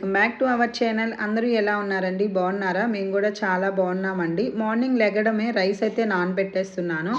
Welcome back to our channel అందరూ ఎలా ఉన్నారండి? బాగున్నారా? మేము కూడా చాలా బాగున్నామండి. మార్నింగ్ లెగడమే రైస్ అయితే నానబెట్టేస్తున్నాను.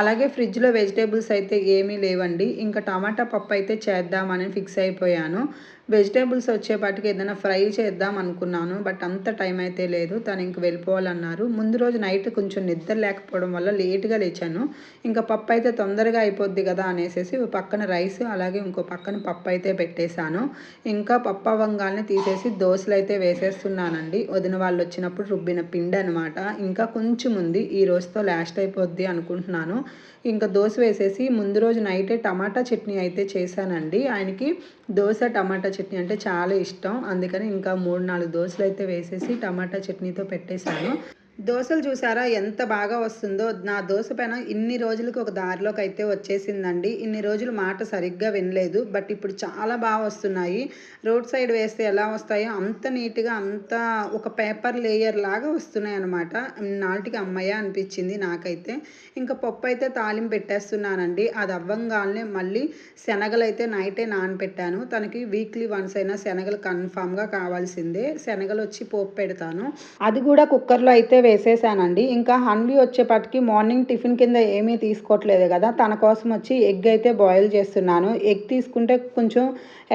అలాగే ఫ్రిడ్జ్లో వెజిటేబుల్స్ అయితే ఏమీ లేవండి. ఇంకా టమాటా పప్పు అయితే చేద్దామని ఫిక్స్ అయిపోయాను. వెజిటేబుల్స్ వచ్చేపాటికి ఏదైనా ఫ్రై చేద్దాం అనుకున్నాను బట్ అంత టైం అయితే లేదు. తను ఇంక వెళ్ళిపోవాలన్నారు. ముందు రోజు నైట్ కొంచెం నిద్ర లేకపోవడం వల్ల లేట్గా లేచాను. ఇంకా పప్పు అయితే తొందరగా అయిపోద్ది కదా అనేసి ఓ పక్కన రైస్ అలాగే ఇంకో పక్కన పప్పు అయితే పెట్టేశాను. ఇంకా పప్పు అవ్వంగాల్ని తీసేసి దోశలు అయితే వేసేస్తున్నానండి. వదిన వాళ్ళు వచ్చినప్పుడు రుబ్బిన పిండి అనమాట ఇంకా కొంచెం ఉంది. ఈ రోజుతో లాస్ట్ అయిపోద్ది అనుకుంటున్నాను. ఇంకా దోశ వేసేసి ముందు రోజు నైటే టమాటా చట్నీ అయితే చేశానండి. ఆయనకి దోశ టమాటా చట్నీ అంటే చాలా ఇష్టం. అందుకని ఇంకా మూడు నాలుగు దోశలు అయితే వేసేసి టమాటా చట్నీతో పెట్టేశాను. దోశలు చూసారా? ఎంత బాగా వస్తుందో. నా దోశ పైన ఇన్ని రోజులకి ఒక దారిలోకి అయితే వచ్చేసిందండి. ఇన్ని రోజులు మాట సరిగ్గా వినలేదు. బట్ ఇప్పుడు చాలా బాగా వస్తున్నాయి. రోడ్ సైడ్ వేస్తే ఎలా వస్తాయో అంత నీట్గా అంత ఒక పేపర్ లేయర్ లాగా వస్తున్నాయి అనమాట నాటికి అమ్మయ్య అనిపించింది నాకైతే. ఇంకా పప్పు అయితే తాలింపు పెట్టేస్తున్నానండి. అది అవ్వంగానే మళ్ళీ శనగలు అయితే నైటే నానపెట్టాను. తనకి వీక్లీ వన్స్ అయినా శనగలు కన్ఫామ్గా కావాల్సిందే. శనగలు వచ్చి పోపు పెడతాను. అది కూడా కుక్కర్లో అయితే వేసేసానండి. ఇంకా హన్వి వచ్చేపటికి మార్నింగ్ టిఫిన్ కింద ఏమీ తీసుకోవట్లేదు కదా తన కోసం వచ్చి ఎగ్ అయితే బాయిల్ చేస్తున్నాను. ఎగ్ తీసుకుంటే కొంచెం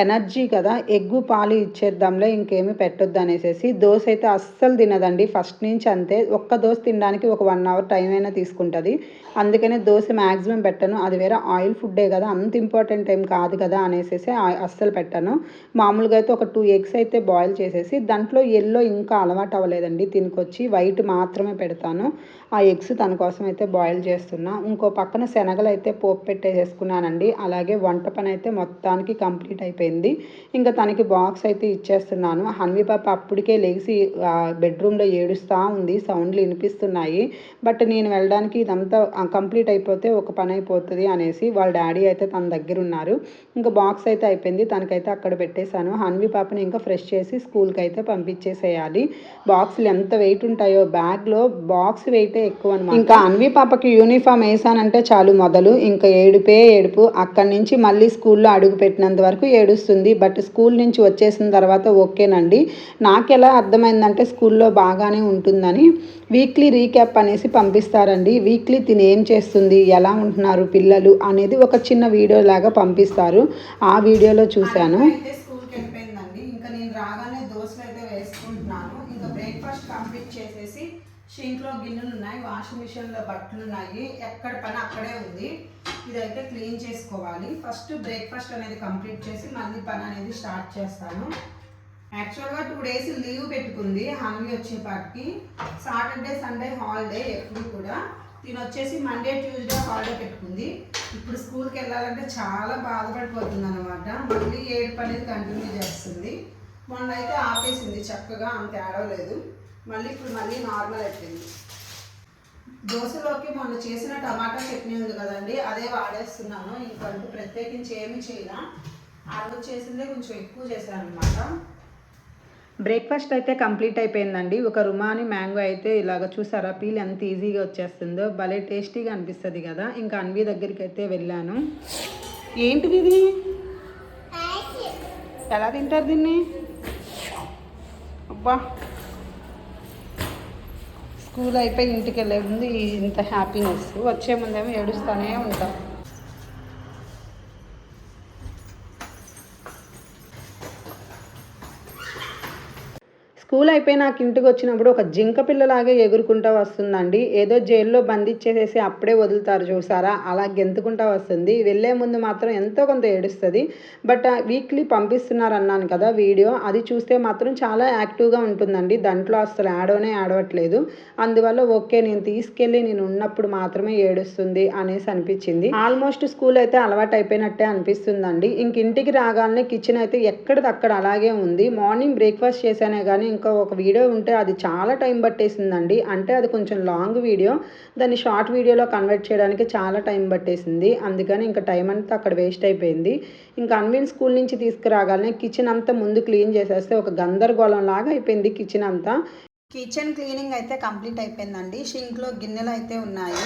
ఎనర్జీ కదా ఎగ్గు పాలు ఇచ్చేద్దాంలే ఇంకేమీ పెట్టొద్దు అనేసి దోశ అయితే అస్సలు తినదండి. ఫస్ట్ నుంచి అంతే. ఒక్క దోశ తినడానికి ఒక వన్ అవర్ టైం అయినా తీసుకుంటుంది. అందుకనే దోశ మ్యాక్సిమం పెట్టను. అది వేరే ఆయిల్ ఫుడ్డే కదా అంత ఇంపార్టెంట్ ఏం కాదు కదా అనేసి అస్సలు పెట్టాను. మామూలుగా అయితే ఒక టూ ఎగ్స్ అయితే బాయిల్ చేసేసి దాంట్లో ఎల్లో ఇంకా అలవాటు అవ్వలేదండి. తినుకొచ్చి వైట్ మా మాత్రమే పెడతాను. ఆ ఎగ్స్ తన కోసం అయితే బాయిల్ చేస్తున్నా. ఇంకో పక్కన శనగలు అయితే పోపు పెట్టేసేసుకున్నానండి అలాగే వంట పని అయితే మొత్తానికి కంప్లీట్ అయిపోయింది. ఇంకా తనకి బాక్స్ అయితే ఇచ్చేస్తున్నాను. హన్వి పాప అప్పటికే లేచి బెడ్రూమ్లో ఏడుస్తూ ఉంది. సౌండ్లు వినిపిస్తున్నాయి. బట్ నేను వెళ్ళడానికి ఇదంతా కంప్లీట్ అయిపోతే ఒక పని అయిపోతుంది అనేసి వాళ్ళ డాడీ అయితే తన దగ్గర ఉన్నారు ఇంకా బాక్స్ అయితే అయిపోయింది. తనకైతే అక్కడ పెట్టేశాను. హన్వి పాపని ఇంకా ఫ్రెష్ చేసి స్కూల్కి అయితే పంపించేసేయాలి. బాక్స్లు ఎంత వెయిట్ ఉంటాయో బ్యాగ్లో బాక్స్ వెయిటే ఎక్కువ అనమాట ఇంకా అన్వి పాపకి యూనిఫామ్ వేసానంటే చాలు మొదలు. ఇంకా ఏడుపే ఏడుపు. అక్కడి నుంచి మళ్ళీ స్కూల్లో అడుగు పెట్టినంత వరకు ఏడుస్తుంది. బట్ స్కూల్ నుంచి వచ్చేసిన తర్వాత ఓకేనండి. నాకు ఎలా అర్థమైందంటే స్కూల్లో బాగానే ఉంటుందని. వీక్లీ రీక్యాప్ అనేసి పంపిస్తారండి. వీక్లీ తిని ఏం చేస్తుంది? ఎలా ఉంటున్నారు పిల్లలు? అనేది ఒక చిన్న వీడియో లాగా పంపిస్తారు. ఆ వీడియోలో చూశాను అయితే స్కూల్కి వెళ్ళిపోయిందండి ఇంకా నేను రాగానే దోశలు అయితే వేసుకుంటున్నాను ఇంకా బ్రేక్ఫాస్ట్ కంప్లీట్ చేసేసి షింక్లో గిన్నెలు ఉన్నాయి వాషింగ్ మిషన్లో బట్టలు ఉన్నాయి ఎక్కడ పని అక్కడే ఉంది. ఇదైతే క్లీన్ చేసుకోవాలి. ఫస్ట్ బ్రేక్ఫాస్ట్ అనేది కంప్లీట్ చేసి మళ్ళీ పని అనేది స్టార్ట్ చేస్తాను. యాక్చువల్గా టూ డేస్ లీవ్ పెట్టుకుంది హన్వి వచ్చేపాటికి సాటర్డే సండే హాలిడే ఎప్పుడు కూడా. తిని వచ్చేసి మండే ట్యూస్డే హాలిడే పెట్టుకుంది. ఇప్పుడు స్కూల్కి వెళ్ళాలంటే చాలా బాధపడిపోతుంది అనమాట మళ్ళీ ఏడుపు అనేది కంటిన్యూ చేస్తుంది. మొన్న అయితే ఆపేసింది చక్కగా అంత ఏడవలేదు. మళ్ళీ ఇప్పుడు మళ్ళీ నార్మల్ అయిపోయింది. దోశలోకి మొన్న చేసిన టమాటా చట్నీ ఉంది కదండి అదే వాడేస్తున్నాను. ఇంకంటూ ప్రత్యేకించి ఏమి చేయనా ఆ రోజు చేసిందే కొంచెం ఎక్కువ చేశాను అనమాట బ్రేక్ఫాస్ట్ అయితే కంప్లీట్ అయిపోయిందండి. ఒక రుమాని మ్యాంగో అయితే ఇలాగ చూసారా పీల్ ఎంత ఈజీగా వచ్చేస్తుందో భలే టేస్టీగా అనిపిస్తుంది కదా. ఇంకా అన్వి దగ్గరికి అయితే వెళ్ళాను. ఏంటిది ఇది? ఎలా తింటారు దీన్ని? అబ్బా! స్కూల్ అయిపోయి ఇంటికి వెళ్ళే ముందు ఇంత హ్యాపీనెస్ వచ్చే ముందేమో ఏడుస్తూనే ఉంటాం. స్కూల్ అయిపోయి నాకు ఇంటికి వచ్చినప్పుడు ఒక జింక పిల్లలాగే ఎగురుకుంటూ వస్తుందండి. ఏదో జైల్లో బంధించేసేసి అప్పుడే వదులుతారు చూసారా? అలా గెంతుకుంటా వస్తుంది. వెళ్ళే ముందు మాత్రం ఎంతో కొంత ఏడుస్తుంది. బట్ వీక్లీ పంపిస్తున్నారు అన్నాను కదా వీడియో. అది చూస్తే మాత్రం చాలా యాక్టివ్గా ఉంటుందండి. దాంట్లో అసలు ఆడోనే ఆడవట్లేదు అందువల్ల ఓకే నేను తీసుకెళ్ళి నేను ఉన్నప్పుడు మాత్రమే ఏడుస్తుంది అనేసి అనిపించింది. ఆల్మోస్ట్ స్కూల్ అయితే అలవాటు అయిపోయినట్టే అనిపిస్తుందండి. ఇంక ఇంటికి రాగానే కిచెన్ అయితే ఎక్కడిదక్కడ అలాగే ఉంది. మార్నింగ్ బ్రేక్ఫాస్ట్ చేశానే కానీ ఇంకా ఒక వీడియో ఉంటే అది చాలా టైం పట్టేసిందండి. అంటే అది కొంచెం లాంగ్ వీడియో. దాన్ని షార్ట్ వీడియోలో కన్వర్ట్ చేయడానికి చాలా టైం పట్టేసింది. అందుకని ఇంకా టైం అంతా అక్కడ వేస్ట్ అయిపోయింది. ఇంకా అన్విన్ స్కూల్ నుంచి తీసుకురాగానే కిచెన్ అంతా ముందు క్లీన్ చేసేస్తే ఒక గందరగోళం లాగా అయిపోయింది కిచెన్ అంతా. కిచెన్ క్లీనింగ్ అయితే కంప్లీట్ అయిపోయిందండి. షింక్లో గిన్నెలు అయితే ఉన్నాయి.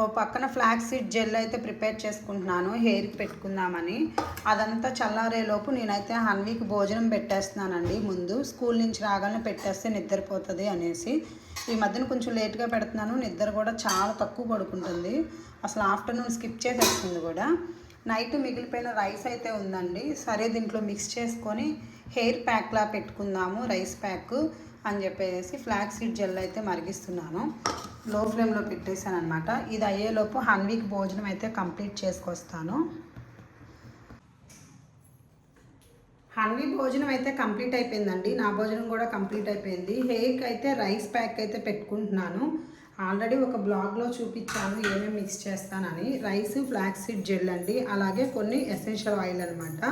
ఓ పక్కన ఫ్లాక్ సీడ్ జెల్ అయితే ప్రిపేర్ చేసుకుంటున్నాను హెయిర్కి పెట్టుకుందామని. అదంతా చల్లారేలోపు నేనైతే హన్వీకి భోజనం పెట్టేస్తున్నానండి. ముందు స్కూల్ నుంచి రాగానే పెట్టేస్తే నిద్రపోతుంది అనేసి. ఈ మధ్యన కొంచెం లేట్గా పెడుతున్నాను నిద్ర కూడా చాలా తక్కువ పడుకుంటుంది. అసలు ఆఫ్టర్నూన్ స్కిప్ చేసేస్తుంది కూడా. నైట్ మిగిలిపోయిన రైస్ అయితే ఉందండి. సరే దీంట్లో మిక్స్ చేసుకొని హెయిర్ ప్యాక్లా పెట్టుకుందాము రైస్ ప్యాక్ అని చెప్పేసి ఫ్లాక్ సీడ్ జెల్ అయితే మరిగిస్తున్నాను. లో ఫ్లేమ్లో పెట్టేశాను అనమాట ఇది అయ్యేలోపు హన్వీక్ భోజనం అయితే కంప్లీట్ చేసుకొస్తాను. హన్వీ భోజనం అయితే కంప్లీట్ అయిపోయిందండి. నా భోజనం కూడా కంప్లీట్ అయిపోయింది. హెయిర్కి అయితే రైస్ ప్యాక్ అయితే పెట్టుకుంటున్నాను. ఆల్రెడీ ఒక బ్లాగ్లో చూపించాను ఏమేమి మిక్స్ చేస్తానని. రైస్ ఫ్లాక్స్ సీడ్ జెల్ అండి. అలాగే కొన్ని ఎసెన్షియల్ ఆయిల్ అనమాట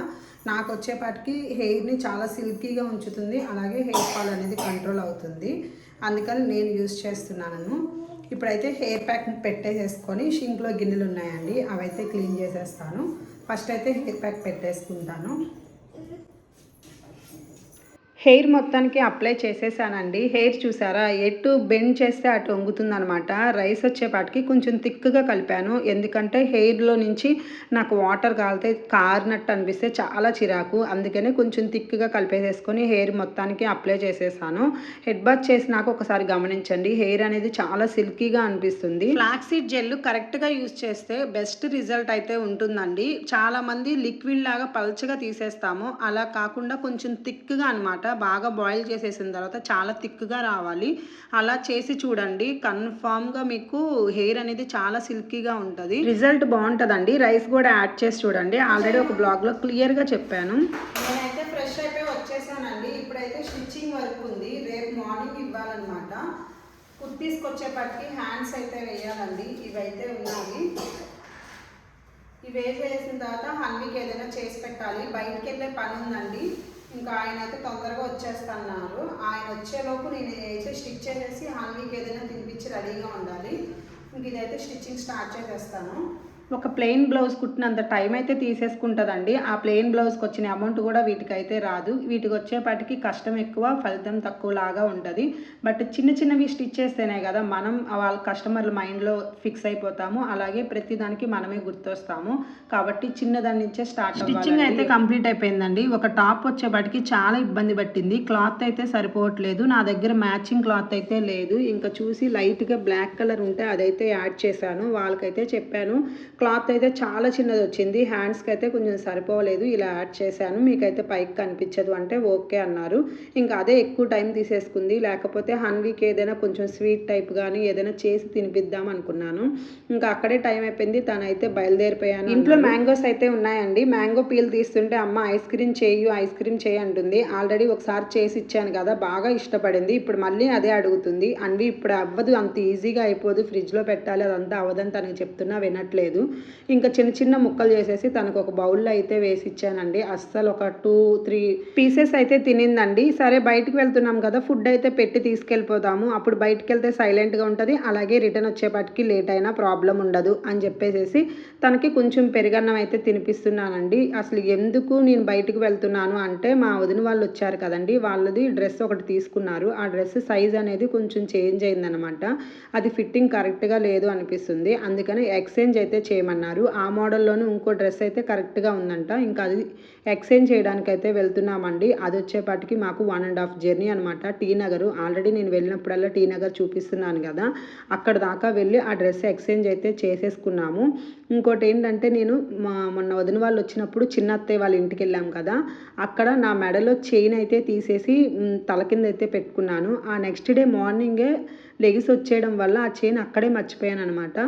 నాకు వచ్చేపాటికి హెయిర్ని చాలా సిల్కీగా ఉంచుతుంది. అలాగే హెయిర్ ఫాల్ అనేది కంట్రోల్ అవుతుంది. అందుకని నేను యూస్ చేస్తున్నాను ఇప్పుడైతే హెయిర్ ప్యాక్ పెట్టేసేసుకొని షింక్లో గిన్నెలు ఉన్నాయండి అవైతే క్లీన్ చేసేస్తాను. ఫస్ట్ అయితే హెయిర్ ప్యాక్ పెట్టేసుకుంటాను. హెయిర్ మొత్తానికి అప్లై చేసేసానండి. హెయిర్ చూసారా? ఎటు బెండ్ చేస్తే అటు వంగుతుంది అనమాట రైస్ వచ్చేపాటికి కొంచెం థిక్గా కలిపాను. ఎందుకంటే హెయిర్లో నుంచి నాకు వాటర్ కాలితే కారినట్టు అనిపిస్తే చాలా చిరాకు. అందుకనే కొంచెం థిక్గా కలిపేసేసుకొని హెయిర్ మొత్తానికి అప్లై చేసేసాను. హెడ్ బాత్ చేసినాక ఒకసారి గమనించండి. హెయిర్ అనేది చాలా సిల్కీగా అనిపిస్తుంది. ఫ్లాక్సీడ్ జెల్ కరెక్ట్గా యూజ్ చేస్తే బెస్ట్ రిజల్ట్ అయితే ఉంటుందండి. చాలామంది లిక్విడ్ లాగా పల్చగా తీసేస్తాము. అలా కాకుండా కొంచెం థిక్గా అనమాట బాగా బాయిల్ చేసేసిన తర్వాత చాలా థిక్గా రావాలి. అలా చేసి చూడండి. కన్ఫామ్గా మీకు హెయిర్ అనేది చాలా సిల్కీగా ఉంటుంది. రిజల్ట్ బాగుంటుందండి. రైస్ కూడా యాడ్ చేసి చూడండి. ఆల్రెడీ ఒక బ్లాగ్లో క్లియర్గా చెప్పాను. నేనైతే ఫ్రెష్ అయిపోయి వచ్చేసానండి. ఇప్పుడైతే స్టిచ్చింగ్ వర్క్ ఉంది. రేపు మార్నింగ్ ఇవ్వాలన్నమాట. కుర్తీస్కి వచ్చేపటికి హ్యాండ్స్ అయితే వేయాలండి. ఇవైతే ఉన్నాయి. ఇవి వేసి వేసిన తర్వాత హల్వీకి ఏదైనా చేసి పెట్టాలి. బయటికి వెళ్ళే పని ఉందండి. ఇంకా ఆయన అయితే తొందరగా వచ్చేస్తున్నారు. ఆయన వచ్చేలోపు నేను అయితే స్టిచ్ చేసేసి హన్వీకి ఏదైనా తినిపించి రెడీగా ఉండాలి. ఇంక ఇదైతే స్టిచ్చింగ్ స్టార్ట్ చేసేస్తాను. ఒక ప్లెయిన్ బ్లౌజ్ కుట్టినంత టైం అయితే తీసేసుకుంటుందండి. ఆ ప్లెయిన్ బ్లౌజ్కి వచ్చిన అమౌంట్ కూడా వీటికైతే రాదు. వీటికి వచ్చేపాటికి కష్టం ఎక్కువ ఫలితం తక్కువ లాగా ఉంటుంది. బట్ చిన్న చిన్నవి స్టిచ్ చేస్తేనే కదా మనం వాళ్ళ కస్టమర్ల మైండ్లో ఫిక్స్ అయిపోతాము. అలాగే ప్రతిదానికి మనమే గుర్తొస్తాము. కాబట్టి చిన్నదాని నుంచే స్టార్ట్ స్టిచ్చింగ్ అయితే కంప్లీట్ అయిపోయిందండి. ఒక టాప్ వచ్చేపాటికి చాలా ఇబ్బంది పట్టింది. క్లాత్ అయితే సరిపోవట్లేదు. నా దగ్గర మ్యాచింగ్ క్లాత్ అయితే లేదు. ఇంకా చూసి లైట్గా బ్లాక్ కలర్ ఉంటే అదైతే యాడ్ చేశాను. వాళ్ళకైతే చెప్పాను. క్లాత్ అయితే చాలా చిన్నది వచ్చింది. హ్యాండ్స్కి అయితే కొంచెం సరిపోలేదు. ఇలా యాడ్ చేశాను. మీకైతే పైకి కనిపించదు అంటే ఓకే అన్నారు. ఇంకా అదే ఎక్కువ టైం తీసేసుకుంది. లేకపోతే హన్వీకి ఏదైనా కొంచెం స్వీట్ టైప్ కానీ ఏదైనా చేసి తినిపిద్దాం అనుకున్నాను. ఇంకా అక్కడే టైం అయిపోయింది. తనైతే బయలుదేరిపోయాను ఇంట్లో మ్యాంగోస్ అయితే ఉన్నాయండి. మ్యాంగో పీల్ తీస్తుంటే అమ్మ ఐస్ క్రీమ్ చేయు ఐస్ క్రీమ్ చేయి అంటుంది. ఆల్రెడీ ఒకసారి చేసి ఇచ్చాను కదా బాగా ఇష్టపడింది. ఇప్పుడు మళ్ళీ అదే అడుగుతుంది. అన్వి ఇప్పుడు అవ్వదు. అంత ఈజీగా అయిపోదు. ఫ్రిడ్జ్లో పెట్టాలి. అదంతా అవ్వదని తనకి చెప్తున్నా వినట్లేదు. ఇంకా చిన్న చిన్న ముక్కలు చేసేసి తనకు ఒక బౌల్లో అయితే వేసి ఇచ్చానండి అస్సలు ఒక టూ త్రీ పీసెస్ అయితే తినిందండి. సరే బయటకు వెళ్తున్నాం కదా ఫుడ్ అయితే పెట్టి తీసుకెళ్ళిపోతాము. అప్పుడు బయటకు వెళ్తే సైలెంట్గా ఉంటుంది. అలాగే రిటర్న్ వచ్చేపాటికి లేట్ అయినా ప్రాబ్లం ఉండదు అని చెప్పేసి తనకి కొంచెం పెరుగన్నం అయితే తినిపిస్తున్నానండి. అసలు ఎందుకు నేను బయటికి వెళ్తున్నాను అంటే మా వదిన వాళ్ళు వచ్చారు కదండి. వాళ్ళది డ్రెస్ ఒకటి తీసుకున్నారు. ఆ డ్రెస్ సైజ్ అనేది కొంచెం చేంజ్ అయిందనమాట అది ఫిట్టింగ్ కరెక్ట్గా లేదు అనిపిస్తుంది. అందుకని ఎక్స్చేంజ్ అయితే చేయమన్నారు. ఆ మోడల్లోనే ఇంకో డ్రెస్ అయితే కరెక్ట్గా ఉందంట. ఇంకా అది ఎక్స్చేంజ్ చేయడానికి అయితే వెళ్తున్నామండి. అది వచ్చేపాటికి మాకు వన్ అండ్ హాఫ్ జర్నీ అనమాట టీ నగర్ ఆల్రెడీ నేను వెళ్ళినప్పుడల్లా టీ నగర్ చూపిస్తున్నాను కదా. అక్కడ దాకా వెళ్ళి ఆ డ్రెస్ ఎక్స్చేంజ్ అయితే చేసేసుకున్నాము. ఇంకోటి ఏంటంటే నేను మా మొన్న వదిన వాళ్ళు వచ్చినప్పుడు చిన్న అత్తయ్య వాళ్ళ ఇంటికి వెళ్ళాం కదా. అక్కడ నా మెడలో చైన్ అయితే తీసేసి తల కింద అయితే పెట్టుకున్నాను. ఆ నెక్స్ట్ డే మార్నింగే లెగిసి వచ్చేయడం వల్ల ఆ చైన్ అక్కడే మర్చిపోయాను అనమాట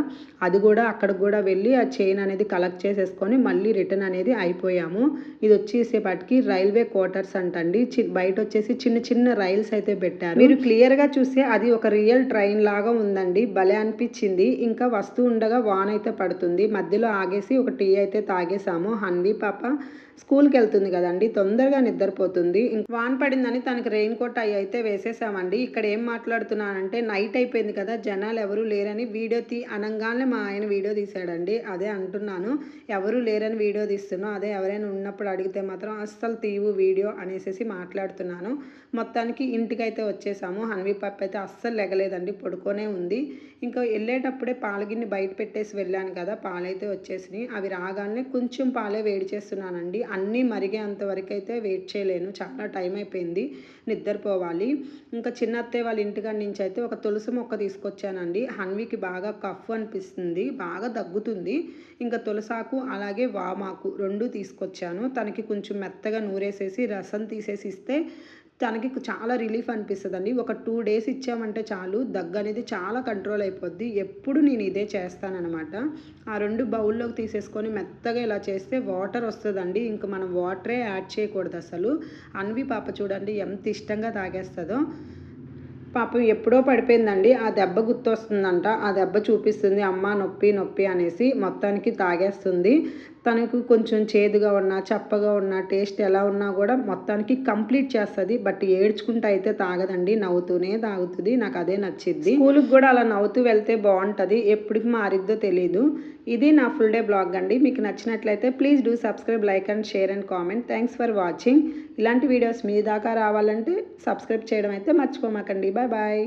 అది కూడా అక్కడికి కూడా వెళ్ళి ఆ చైన్ అనేది కలెక్ట్ చేసేసుకొని మళ్ళీ రిటర్న్ అనేది అయిపోయాము. ఇది వచ్చేసేపటికి రైల్వే క్వార్టర్స్ అంటండి. చి బయట వచ్చేసి చిన్న చిన్న రైల్స్ అయితే పెట్టారు. మీరు క్లియర్గా చూస్తే అది ఒక రియల్ ట్రైన్ లాగా ఉందండి. భలే అనిపించింది. ఇంకా వస్తూ ఉండగా వాన్ అయితే పడుతుంది. మధ్యలో ఆగేసి ఒక టీ అయితే తాగేసాము. హన్వీ పాప స్కూల్కి వెళ్తుంది కదండి. తొందరగా నిద్రపోతుంది. ఇంకా వాన్ పడిందని తనకి రెయిన్ కోట్ అవి అయితే వేసేసామండి. ఇక్కడ ఏం మాట్లాడుతున్నానంటే నైట్ నైట్ అయిపోయింది కదా జనాలు ఎవరు లేరని వీడియో తీ అనగానే మా ఆయన వీడియో తీశాడండి. అదే అంటున్నాను ఎవరు లేరని వీడియో తీస్తున్నాను అదే ఎవరైనా ఉన్నప్పుడు అడిగితే మాత్రం అస్సలు తీవు వీడియో అనేసి మాట్లాడుతున్నాను. మొత్తానికి ఇంటికైతే వచ్చేసాము. హన్వీ పాప అయితే అస్సలు లెగలేదండి పడుకొనే ఉంది. ఇంకా వెళ్ళేటప్పుడే పాలగిన్ని బయట పెట్టేసి వెళ్ళాను కదా పాలైతే వచ్చేసినాయి. అవి రాగానే కొంచెం పాలే వేడి చేస్తున్నానండి. అన్నీ మరిగేంత వరకు అయితే వెయిట్ చేయలేను. చాలా టైం అయిపోయింది నిద్రపోవాలి. ఇంకా చిన్న అత్తయ్య వాళ్ళ ఇంటికాడ నుంచి అయితే ఒక తులసి మొక్క తీసుకొచ్చానండి. హన్వికి బాగా కఫ్ అనిపిస్తుంది బాగా దగ్గుతుంది. ఇంకా తులసాకు అలాగే వామాకు రెండు తీసుకొచ్చాను. తనకి కొంచెం మెత్తగా నూరేసేసి రసం తీసేసి ఇస్తే తనకి చాలా రిలీఫ్ అనిపిస్తుందండి. ఒక టూ డేస్ ఇచ్చామంటే చాలు దగ్గు అనేది చాలా కంట్రోల్ అయిపోద్ది. ఎప్పుడు నేను ఇదే చేస్తానన్నమాట. ఆ రెండు బౌల్లోకి తీసేసుకొని మెత్తగా ఇలా చేస్తే వాటర్ వస్తుందండి. ఇంక మనం వాటరే యాడ్ చేయకూడదు అసలు. అన్వి పాప చూడండి ఎంత ఇష్టంగా తాగేస్తుందో. పాపం ఎప్పుడో పడిపోయిందండి. ఆ దెబ్బ గుర్తొస్తుందంట. ఆ దెబ్బ చూపిస్తుంది. అమ్మ నొప్పి నొప్పి అనేసి మొత్తానికి తాగేస్తుంది. తనకు కొంచెం చేదుగా ఉన్నా చప్పగా ఉన్నా టేస్ట్ ఎలా ఉన్నా కూడా మొత్తానికి కంప్లీట్ చేస్తుంది. బట్ ఏడ్చుకుంటూ అయితే తాగదండి. నవ్వుతూనే తాగుతుంది. నాకు అదే నచ్చింది స్కూల్కి కూడా అలా నవ్వుతూ వెళ్తే బాగుంటుంది. ఎప్పటికి మారిద్దో తెలీదు. ఇది నా ఫుల్ డే బ్లాగ్ అండి. మీకు నచ్చినట్లయితే please do subscribe like and share and comment. Thanks for watching. ఇలాంటి వీడియోస్ మీ దాకా రావాలంటే సబ్స్క్రైబ్ చేయడం అయితే మర్చిపోమాకండి. Bye bye.